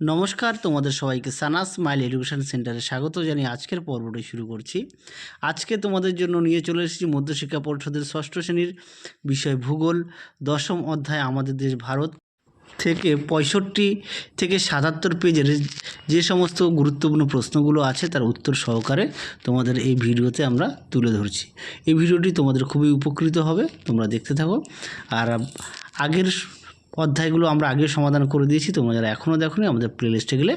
নমস্কার, তোমাদের সবাইকে সানাস স্মাইল এডুকেশন সেন্টারে স্বাগত জানিয়ে আজকের পর্বটি শুরু করছি। আজকে তোমাদের জন্য নিয়ে চলে এসেছি মধ্যশিক্ষা পরিষদের ষষ্ঠ শ্রেণির বিষয় ভূগোল, দশম অধ্যায় আমাদের দেশ ভারত থেকে পঁয়ষট্টি থেকে সাতাত্তর পেজের যে সমস্ত গুরুত্বপূর্ণ প্রশ্নগুলো আছে তার উত্তর সহকারে তোমাদের এই ভিডিওতে আমরা তুলে ধরছি। এই ভিডিওটি তোমাদের খুবই উপকৃত হবে, তোমরা দেখতে থাকো। আর আগের অধ্যায়গুলো আমরা আগে সমাধান করে দিয়েছি, তোমরা যারা এখনও দেখোনি আমাদের প্লেলিস্টে গেলে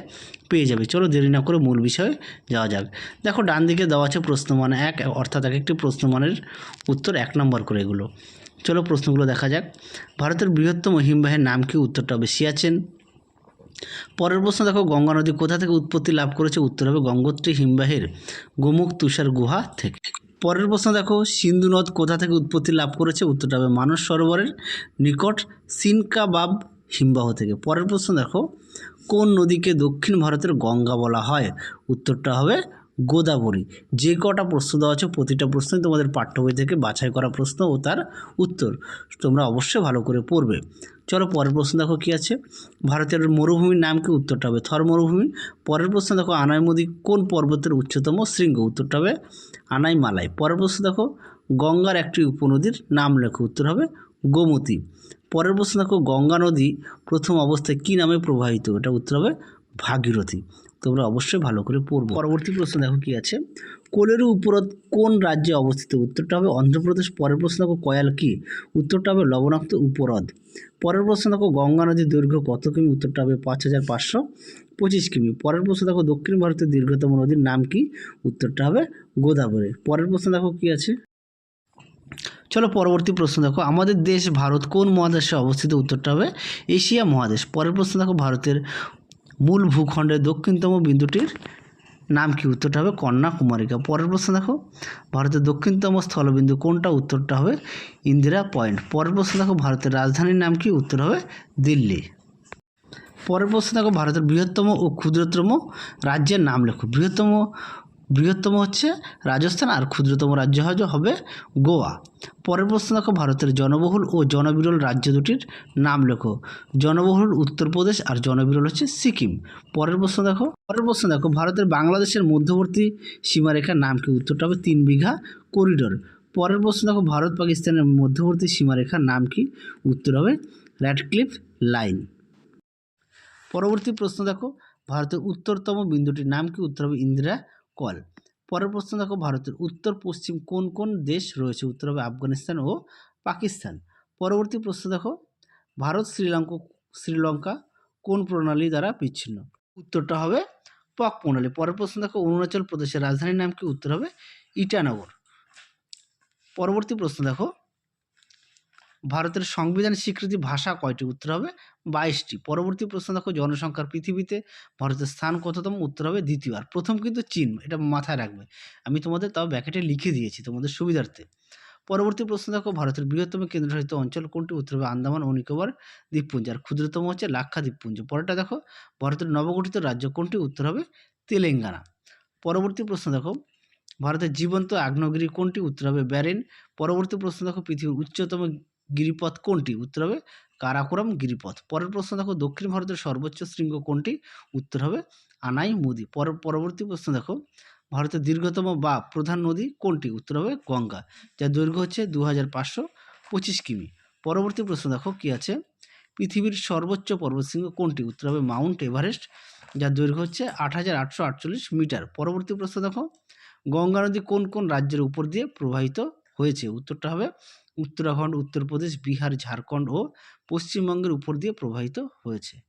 পেয়ে যাবে। চলো দেরি না করে মূল বিষয়ে যাওয়া যাক। দেখো, ডান দিকে দেওয়া আছে প্রশ্নমান এক, অর্থাৎ এক একটি প্রশ্নমানের উত্তর এক নম্বর করে এগুলো। চলো প্রশ্নগুলো দেখা যাক। ভারতের বৃহত্তম হিমবাহের নাম কি? উত্তরটা হবে সিয়াচেন। পরের প্রশ্ন, দেখো, গঙ্গা নদী কোথা থেকে উৎপত্তি লাভ করেছে? উত্তর হবে গঙ্গোত্রী হিমবাহের গোমুখ তুষার গুহা থেকে। পরের প্রশ্ন দেখো, সিন্ধু নদ কোথা থেকে উৎপত্তি লাভ করেছে? উত্তরটা হবে মানস সরোবরের নিকট সিনকাবাব হিমবাহ থেকে। পরের প্রশ্ন দেখো, কোন নদীকে দক্ষিণ ভারতের গঙ্গা বলা হয়? উত্তরটা হবে গোদাবরী। যে কটা প্রশ্ন দেওয়া আছে, প্রতিটা প্রশ্নই তোমাদের পাঠ্য বই থেকে বাছাই করা প্রশ্ন ও তার উত্তর। তোমরা অবশ্যই ভালো করে পড়বে। চলো পরের প্রশ্ন দেখো কী আছে? ভারতের মরুভূমির নাম কি? উত্তরটা হবে থর মরুভূমি। পরের প্রশ্ন দেখো, আনাইমদি কোন পর্বতের উচ্চতম শৃঙ্গ? উত্তরটা হবে আনাই আনাইমালাই। পরের প্রশ্ন দেখো, গঙ্গার একটি উপনদীর নাম লেখো। উত্তর হবে গোমতী। পরের প্রশ্ন দেখো, গঙ্গা নদী প্রথম অবস্থায় কী নামে প্রবাহিত? এটা উত্তর হবে ভাগীরথী। তোমরা অবশ্যই ভালো করে পড়ব। পরবর্তী প্রশ্ন দেখো কি আছে? কোলেরু উপরত কোন রাজ্যে অবস্থিত? উত্তরটা হবে অন্ধ্রপ্রদেশ, পরের প্রশ্ন দেখো কয়াল কি? উত্তরটা হবে লবণাক্ত উপহ্রদ পরের প্রশ্ন দেখো গঙ্গা নদীর দৈর্ঘ্য কত কিমি? উত্তরটা হবে পাঁচ হাজার পাঁচশো পঁচিশ কিমি। পরের প্রশ্ন দেখো দক্ষিণ ভারতের দীর্ঘতম নদীর নাম কি? উত্তরটা হবে গোদাবরী। পরের প্রশ্ন দেখো কি আছে? চলো পরবর্তী প্রশ্ন দেখো। আমাদের দেশ ভারত কোন মহাদেশে অবস্থিত? উত্তরটা হবে এশিয়া মহাদেশ। পরের প্রশ্ন দেখো ভারতের মূল ভূখণ্ডের দক্ষিণতম বিন্দুটির নাম কি? উত্তরটা হবে কন্যাকুমারিকা। পরের প্রশ্ন দেখো, ভারতের দক্ষিণতম স্থলবিন্দু কোনটা? উত্তরটা হবে ইন্দিরা পয়েন্ট। পরের প্রশ্ন দেখো, ভারতের রাজধানীর নাম কি? উত্তর হবে দিল্লি। পরের প্রশ্ন দেখো, ভারতের বৃহত্তম ও ক্ষুদ্রতম রাজ্যের নাম লেখো। বৃহত্তম বৃহত্তম হচ্ছে রাজস্থান আর ক্ষুদ্রতম রাজ্য হবে গোয়া। পরের প্রশ্ন দেখো, ভারতের জনবহুল ও জনবিরল রাজ্য দুটির নাম লেখো। জনবহুল উত্তরপ্রদেশ আর জনবিরল হচ্ছে সিকিম। পরের প্রশ্ন দেখো, পরের প্রশ্ন দেখো, ভারতের বাংলাদেশের মধ্যবর্তী সীমারেখার নাম কি? উত্তরটা হবে তিন বিঘা করিডোর। পরের প্রশ্ন দেখো, ভারত পাকিস্তানের মধ্যবর্তী সীমারেখার নাম কি? উত্তর হবে র্যাডক্লিফ লাইন। পরবর্তী প্রশ্ন দেখো, ভারতের উত্তরতম বিন্দুটির নাম কি? উত্তর হবে ইন্দিরা কল। পরের প্রশ্ন দেখো, ভারতের উত্তর, পশ্চিম কোন কোন দেশ রয়েছে? উত্তর হবে আফগানিস্তান ও পাকিস্তান। পরবর্তী প্রশ্ন দেখো, ভারত, শ্রীলঙ্কা শ্রীলঙ্কা কোন প্রণালী দ্বারা বিচ্ছিন্ন? উত্তরটা হবে পক প্রণালী। পরের প্রশ্ন দেখো, অরুণাচল প্রদেশের রাজধানীর নাম কি? উত্তর হবে ইটানগর। পরবর্তী প্রশ্ন দেখো ভারতের সংবিধান স্বীকৃতি ভাষা কয়টি? উত্তর হবে বাইশটি। পরবর্তী প্রশ্ন দেখো, জনসংখ্যার পৃথিবীতে ভারতের স্থান কততম? উত্তর হবে দ্বিতীয় আর প্রথম কিন্তু চীন, এটা মাথায় রাখবে। আমি তোমাদের তাও ব্যাকেটে লিখে দিয়েছি তোমাদের সুবিধার্থে। পরবর্তী প্রশ্ন দেখো, ভারতের বৃহত্তম কেন্দ্রশাসিত অঞ্চল কোনটি? উত্তর হবে আন্দামান ও নিকোবর দ্বীপপুঞ্জ। আর ক্ষুদ্রতম হচ্ছে লাক্ষা দ্বীপপুঞ্জ। পরেরটা দেখো, ভারতের নবগঠিত রাজ্য কোনটি? উত্তর হবে তেলেঙ্গানা। পরবর্তী প্রশ্ন দেখো, ভারতের জীবন্ত আগ্নেয়গিরি কোনটি? উত্তর হবে ব্যারেন। পরবর্তী প্রশ্ন দেখো, পৃথিবীর উচ্চতম গিরিপথ কোনটি? উত্তর হবে কারাকোরাম গিরিপথ। পরের প্রশ্ন দেখো, দক্ষিণ ভারতের সর্বোচ্চ শৃঙ্গ কোনটি? উত্তর হবে আনাই মুদি পর পরবর্তী প্রশ্ন দেখো, ভারতের দীর্ঘতম বা প্রধান নদী কোনটি? উত্তর হবে গঙ্গা, যার দৈর্ঘ্য হচ্ছে দু হাজার পাঁচশো পঁচিশ কিমি। পরবর্তী প্রশ্ন দেখো, কি আছে? পৃথিবীর সর্বোচ্চ পর্বতশৃঙ্গ কোনটি? উত্তর হবে মাউন্ট এভারেস্ট, যার দৈর্ঘ্য হচ্ছে আট হাজার আটশো আটচল্লিশ মিটার। পরবর্তী প্রশ্ন দেখো, গঙ্গা নদী কোন কোন রাজ্যের উপর দিয়ে প্রবাহিত হয়েছে? উত্তরটা হবে উত্তরাখণ্ড, উত্তরপ্রদেশ, বিহার, ঝাড়খণ্ড ও পশ্চিমবঙ্গের উপর দিয়ে প্রবাহিত হয়েছে।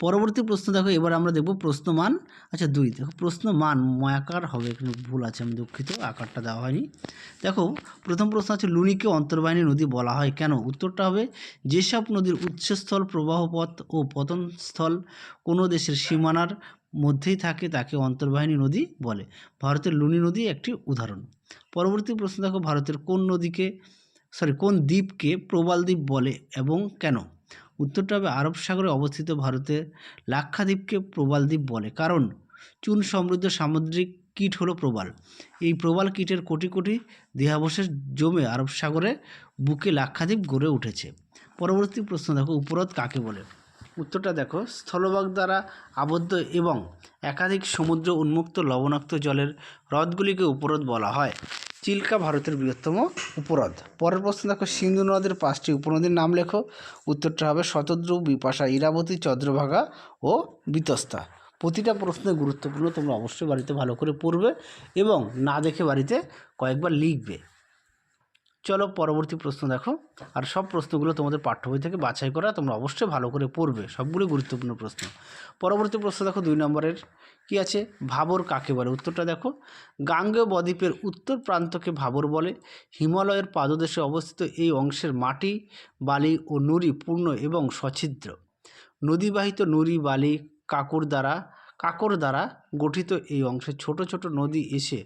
পরবর্তী প্রশ্ন দেখো, এবার আমরা দেখব প্রশ্নমান। আচ্ছা দুই, দেখো, প্রশ্নমান, ময়াকার হবে এখানে ভুল আছে, আমি দুঃখিত, আকারটা দেওয়া হয়নি। দেখো, প্রথম প্রশ্ন আছে, লুনিকে অন্তর্বাহিনী নদী বলা হয় কেন? উত্তরটা হবে, যেসব নদীর উৎসস্থল প্রবাহপথ ও পতনস্থল কোনো দেশের সীমানার মধ্যেই থাকে, তাকে অন্তর্বাহিনী নদী বলে। ভারতের লুনি নদী একটি উদাহরণ। পরবর্তী প্রশ্ন দেখো, ভারতের কোন নদীকে সরি কোন দ্বীপকে প্রবাল দ্বীপ বলে এবং কেন? উত্তরটা হবে আরব সাগরে অবস্থিত ভারতের লাক্ষাদ্বীপকে প্রবাল দ্বীপ বলে। কারণ চুন সমৃদ্ধ সামুদ্রিক কীট হলো প্রবাল। এই প্রবাল কীটের কোটি কোটি দেহাবশেষ জমে আরব সাগরে বুকে লাক্ষাদ্বীপ গড়ে উঠেছে। পরবর্তী প্রশ্ন দেখো উপরদ কাকে বলে? উত্তরটা দেখো, স্থলভাগ দ্বারা আবদ্ধ এবং একাধিক সমুদ্র উন্মুক্ত লবণাক্ত জলের হ্রদগুলিকে উপহ্রদ বলা হয়। চিল্কা ভারতের বৃহত্তম উপহ্রদ পরের প্রশ্ন দেখো, সিন্ধু নদের পাঁচটি উপনদীর নাম লেখো। উত্তরটা হবে শতদ্রু, বিপাশা, ইরাবতী, চন্দ্রভাগা ও বিতস্তা। প্রতিটা প্রশ্ন গুরুত্বপূর্ণ, তোমরা অবশ্যই বাড়িতে ভালো করে পড়বে এবং না দেখে বাড়িতে কয়েকবার লিখবে। চলো পরবর্তী প্রশ্ন দেখো। আর সব প্রশ্নগুলো তোমাদের পাঠ্য বই থেকে বাছাই করা তোমরা অবশ্যই ভালো করে পড়বে। সবগুলো গুরুত্বপূর্ণ প্রশ্ন। পরবর্তী প্রশ্ন দেখো দুই নম্বরের। কি আছে? ভাবর কাকে বলে? উত্তরটা দেখো। গাঙ্গেয় বদ্বীপের উত্তর প্রান্তকে ভাবর বলে। হিমালয়ের পাদদেশে অবস্থিত এই অংশের মাটি, বালি ও নুড়ি পূর্ণ এবং সছিদ্র। নদীবাহিত নুড়ি, বালি, কাকর দ্বারা কাকর দ্বারা গঠিত এই অংশে ছোট ছোট নদী এসে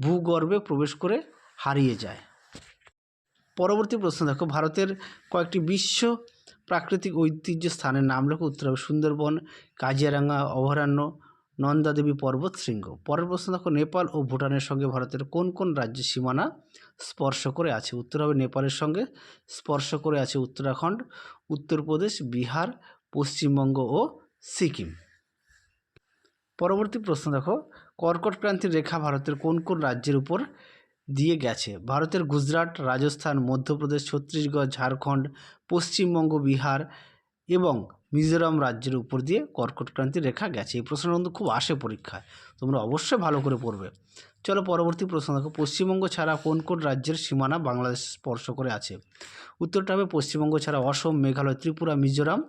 ভূগর্ভে প্রবেশ করে হারিয়ে যায়। পরবর্তী প্রশ্ন, দেখো ভারতের কয়েকটি বিশ্ব প্রাকৃতিক ঐতিহ্য স্থানের নাম লেখো। উত্তর হবে সুন্দরবন, কাজিরাঙ্গা, অভয়ারণ্য নন্দাদেবী পর্বত, শৃঙ্গ। পরের প্রশ্ন, দেখো নেপাল ও ভুটানের সঙ্গে ভারতের কোন কোন রাজ্যের সীমানা স্পর্শ করে আছে? উত্তর হবে নেপালের সঙ্গে স্পর্শ করে আছে উত্তরাখণ্ড, উত্তরপ্রদেশ, বিহার, পশ্চিমবঙ্গ ও সিকিম। পরবর্তী প্রশ্ন, দেখো কর্কট ক্রান্তির রেখা ভারতের কোন কোন রাজ্যের উপর দিয়ে গেছে। ভারতের গুজরাট রাজস্থান মধ্যপ্রদেশ ছত্তিশগড় ঝাড়খণ্ড পশ্চিমবঙ্গ বিহার এবং মিজোরাম রাজ্যের উপর দিয়ে কর্কট ক্রান্তির রেখা গেছে। এই প্রশ্নটা কিন্তু খুব আসে পরীক্ষায়। তোমরা অবশ্যই ভালো করে পড়বে। চলো পরবর্তী প্রশ্ন দেখো। পশ্চিমবঙ্গ ছাড়া কোন কোন রাজ্যের সীমানা বাংলাদেশ স্পর্শ করে আছে? উত্তরটা হবে পশ্চিমবঙ্গ ছাড়া অসম, মেঘালয়, ত্রিপুরা, মিজোরাম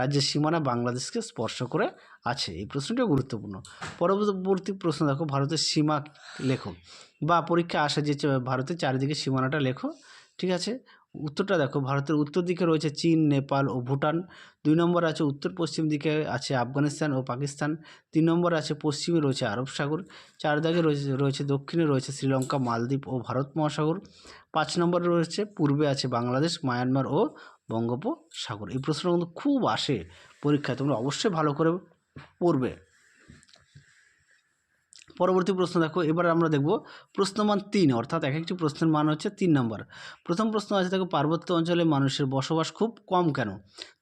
রাজ্যের সীমানা বাংলাদেশকে স্পর্শ করে আছে। এই প্রশ্নটা গুরুত্বপূর্ণ। পরবর্তী প্রশ্ন দেখো, ভারতের সীমা লেখো বা পরীক্ষা আসে যে ভারতের চারিদিকে সীমানাটা লেখো, ঠিক আছে? উত্তরটা দেখো, ভারতের উত্তর দিকে রয়েছে চীন, নেপাল ও ভুটান। দুই নম্বর আছে উত্তর পশ্চিম দিকে আছে আফগানিস্তান ও পাকিস্তান। তিন নম্বর আছে পশ্চিমে রয়েছে আরব সাগর। চার দাগে রয়েছে রয়েছে দক্ষিণে রয়েছে শ্রীলঙ্কা, মালদ্বীপ ও ভারত মহাসাগর। পাঁচ নম্বরে রয়েছে, পূর্বে আছে বাংলাদেশ, মায়ানমার ও বঙ্গোপসাগর। এই প্রশ্ন কিন্তু খুব আসে পরীক্ষায়, তোমরা অবশ্যই ভালো করে পড়বে। পরবর্তী প্রশ্ন দেখো, এবার আমরা দেখব প্রশ্নমান তিন, অর্থাৎ এক একটি প্রশ্নের মান হচ্ছে তিন নম্বর। প্রথম প্রশ্ন আছে, দেখো, পার্বত্য অঞ্চলে মানুষের বসবাস খুব কম কেন?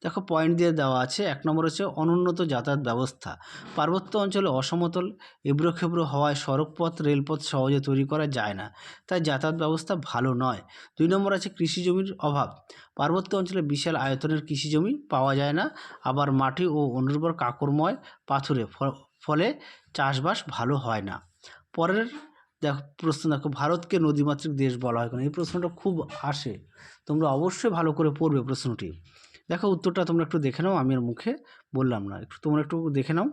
দেখো পয়েন্ট দিয়ে দেওয়া আছে, এক নম্বর হচ্ছে অনুন্নত যাতায়াত ব্যবস্থা। পার্বত্য অঞ্চলে অসমতল এবড়ো খেবড়ো হওয়ায় সড়কপথ, রেলপথ সহজে তৈরি করা যায় না, তাই যাতায়াত ব্যবস্থা ভালো নয়। দুই নম্বর আছে কৃষি জমির অভাব। পার্বত্য অঞ্চলে বিশাল আয়তনের কৃষি জমি পাওয়া যায় না, আবার মাটি ও অনুর্বর কাকরময় পাথুরে ফলে চাষবাস ভালো হয় না। পরের দেখো, প্রশ্ন দেখো, ভারতকে নদীমাতৃক দেশ বলা হয় কেন? এই প্রশ্নটা খুব আসে। তোমরা অবশ্যই ভালো করে পড়বে প্রশ্নটি। দেখো, উত্তরটা তোমরা একটু দেখে নাও, আমি মুখে বললাম না। একটু, তোমরা একটু দেখে নাও।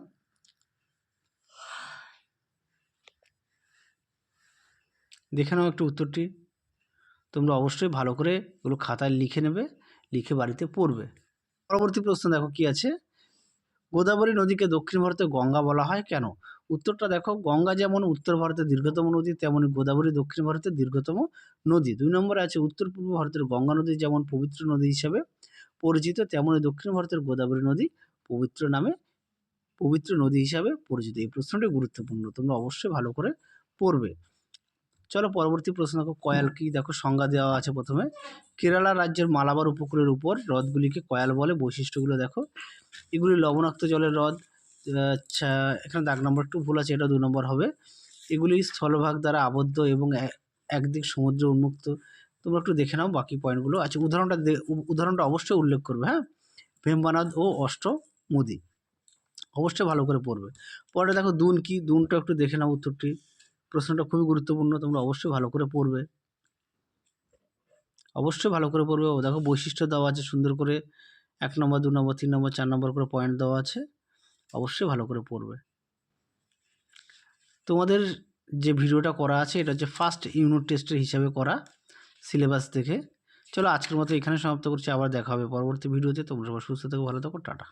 দেখে নাও একটু উত্তরটি। তোমরা অবশ্যই ভালো করে এগুলো খাতায় লিখে নেবে, লিখে বাড়িতে পড়বে। পরবর্তী প্রশ্ন দেখো, কি আছে? গোদাবরী নদীকে দক্ষিণ ভারতে গঙ্গা বলা হয়। কেন? উত্তরটা দেখো, গঙ্গা যেমন উত্তর ভারতের দীর্ঘতম নদী, তেমনি গোদাবরী দক্ষিণ ভারতের দীর্ঘতম নদী। দুই নম্বরে আছে উত্তর পূর্ব ভারতের গঙ্গা নদী যেমন পবিত্র নদী হিসেবে পরিচিত, তেমনি দক্ষিণ ভারতের গোদাবরী নদী পবিত্র নামে পবিত্র নদী হিসাবে পরিচিত। এই প্রশ্নটি গুরুত্বপূর্ণ, তোমরা অবশ্যই ভালো করে পড়বে। চলো পরবর্তী প্রশ্ন দেখো কয়াল কি? দেখো সংজ্ঞা দেওয়া আছে প্রথমে। কেরালা রাজ্যের মালাবার উপকূলের উপর হ্রদগুলিকে কয়াল বলে বৈশিষ্ট্যগুলো দেখো। এগুলি লবণাক্ত জলের হ্রদ আচ্ছা এখানে দাগ নম্বর একটু ভুল আছে এটা দু নম্বর হবে। এগুলি স্থলভাগ দ্বারা আবদ্ধ এবং একদিক সমুদ্র উন্মুক্ত। তোমরা একটু দেখে নাও বাকি পয়েন্টগুলো। আচ্ছা উদাহরণটা দে- উদাহরণটা অবশ্যই উল্লেখ করবে হ্যাঁ? ভেম্বানাদ ও অষ্টমুদি। অবশ্যই ভালো করে পড়বে। পরে দেখো দুন কি? দুনটা একটু দেখে নাও উত্তরটি। প্রশ্নটা খুবই গুরুত্বপূর্ণ, তোমরা অবশ্যই ভালো করে পড়বে। অবশ্যই ভালো করে পড়বে। দেখো বৈশিষ্ট্য দেওয়া আছে সুন্দর করে। এক নম্বর, দু নম্বর, তিন নম্বর, চার নম্বর করে পয়েন্ট দেওয়া আছে। অবশ্যই ভালো করে পড়বে। তোমাদের যে ভিডিওটা করা আছে, এটা হচ্ছে ফার্স্ট ইউনিট টেস্টের হিসাবে করা সিলেবাস দেখে। চলো আজকের মতো এখানে সমাপ্ত করছি। আবার দেখা হবে পরবর্তী ভিডিওতে। তোমরা সবাই সুস্থ থেকো, ভালো থাকো, টাটা।